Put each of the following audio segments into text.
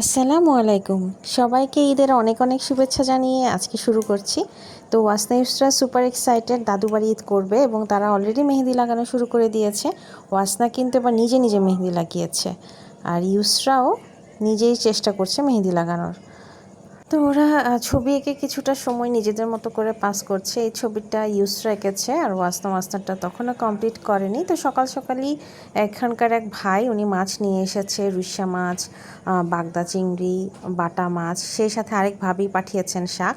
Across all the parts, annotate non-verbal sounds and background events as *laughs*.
আসসালামু আলাইকুম। সবাইকে ঈদের অনেক অনেক শুভেচ্ছা জানিয়ে আজকে শুরু করছি। তো ওয়াসনা ইউসরা সুপার এক্সাইটেড দাদু বাড়ি ঈদ করবে এবং তারা অলরেডি মেহেদি লাগানো শুরু করে দিয়েছে। ওয়াসনা কিন্তু এবার নিজে নিজে মেহেদি লাগিয়েছে। আর ইউসরাও নিজেই চেষ্টা করছে মেহেদি লাগানোর। তো ওরা ছবি এঁকে কিছুটা সময় নিজেদের মতো করে পাস করছে। এই ছবিটা ইউসরা এঁকেছে আর ওয়াসনা ওয়াসনাটা তখনও কমপ্লিট করেনি। তো সকাল সকালই এখানকার এক ভাই, উনি মাছ নিয়ে এসেছে, রুইসা মাছ বাগদা চিংড়ি, বাটা মাছ, সেই সাথে আরেক ভাবি পাঠিয়েছেন শাক।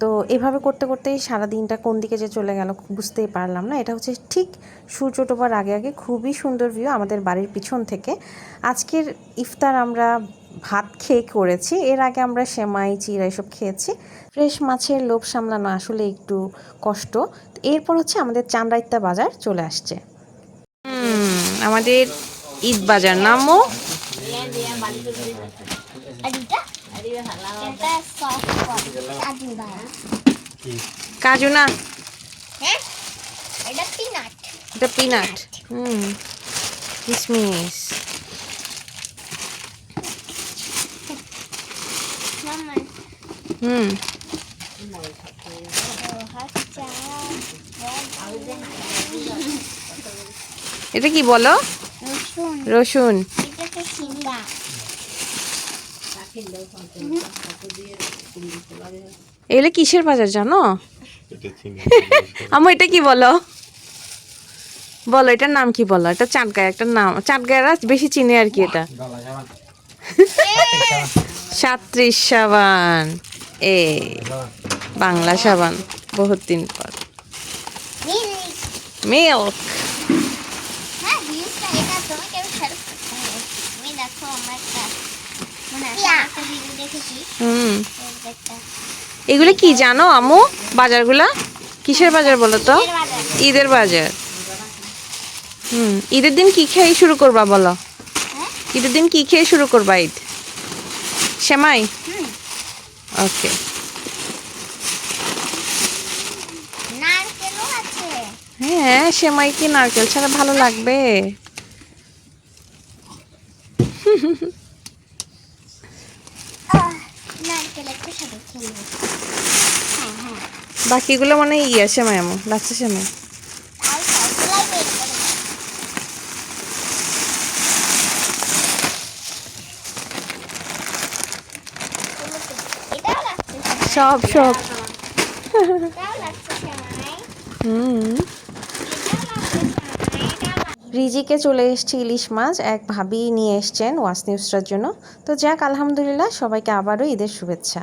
তো এভাবে করতে করতেই সারা দিনটা কোন দিকে যে চলে গেল বুঝতেই পারলাম না। এটা হচ্ছে ঠিক সূর্য ডোবার আগে আগে খুবই সুন্দর ভিউ আমাদের বাড়ির পিছন থেকে। আজকের ইফতার আমরা ভাত খেয়ে করেছি। এর আগে আমরা সেমাই চিরা এসব খেয়েছি। ফ্রেশ মাছের লোভ সামলানো আসলে একটু কষ্ট। এরপর হচ্ছে আমাদের চান্দাইত্যা বাজার চলে আসছে। আমাদের ঈদ বাজার। নামও এটা সফট কাজু না। হ্যাঁ পিনাট। এটা পিনাট। হুম কিসমিস। হুম। এটা কি বলো? রসুন। রসুন এটা এগুলো কিসের বাজার জানো? আমার এটা কি বলো? বলো এটার নাম কি বলো? এটা চাটগায় একটা নাম। চাটগায়রা বেশি চিনে আর কি এটা? *laughs* সাত্রিশ সাবান। এ বাংলা সাবান বহুত দিন পর। মিল্ক। হ্যাঁ মানে এগুলো কি জানো আমু বাজারগুলা? কিসের বাজার বলো তো? ঈদের বাজার। হুম ঈদের দিন কি খেয়ে শুরু করবা বলো? হ্যাঁ? ঈদের দিন কি খেয়ে শুরু করবা ঈদ? সেমাই? ওকে। হ্যাঁ সেমাই কি নারকেল? ছাড়া ভালো লাগবে। হ্যাঁ হ্যাঁ। বাকিগুলো মানে ইয়ে সেমাই আমু লাচ্ছা সেমাই। সব সব। হুম রিজিকে চলে এসছে ইলিশ মাছ, এক ভাবি নিয়ে এসছেন ওয়াস নিউজটার জন্য তো যাক, আলহামদুলিল্লাহ, সবাইকে আবারও ঈদের শুভেচ্ছা